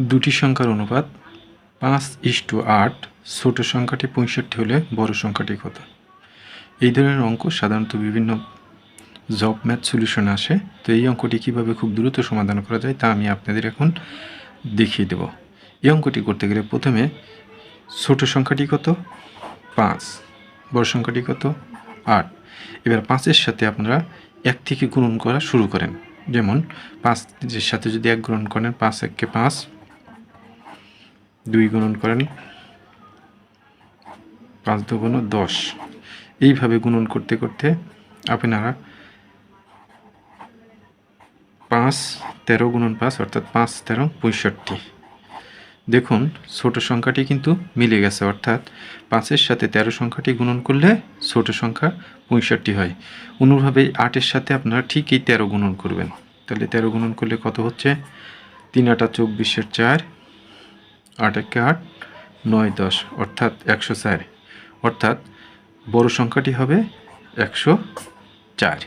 দুটি সংখ্যার অনুপাত পাঁচ ইস্টু আট, ছোট সংখ্যাটি পঁয়ষট্টি হলে বড় সংখ্যাটি কত? এই ধরনের অঙ্ক সাধারণত বিভিন্ন জব ম্যাথ সলিউশন আসে। তো এই অঙ্কটি কীভাবে খুব দ্রুত সমাধান করা যায় তা আমি আপনাদের এখন দেখিয়ে দেব। এই অঙ্কটি করতে গেলে প্রথমে ছোট সংখ্যাটি কত? পাঁচ। বড় সংখ্যাটি কত? আট। এবার পাঁচের সাথে আপনারা এক থেকে গুণন করা শুরু করেন। যেমন পাঁচের সাথে যদি এক গ্রহণ করেন, পাঁচ এককে পাঁচ দুই গুণন করেন পাঁচ দুগুণ দশ। এইভাবে গুণন করতে করতে আপনারা পাঁচ তেরো গুণন পাঁচ, অর্থাৎ পাঁচ তেরো পঁয়ষট্টি। দেখুন, ছোট সংখ্যাটি কিন্তু মিলে গেছে, অর্থাৎ পাঁচের সাথে তেরো সংখ্যাটি গুণন করলে ছোট সংখ্যা পঁয়ষট্টি হয়। অনুভাবে আটের সাথে আপনারা ঠিক এই তেরো গুণন করবেন। তাহলে তেরো গুণন করলে কত হচ্ছে? তিন আটা চব্বিশের চার আট একে আট নয় দশ অর্থাৎ একশো চার। অর্থাৎ বড় সংখ্যাটি হবে একশো চার।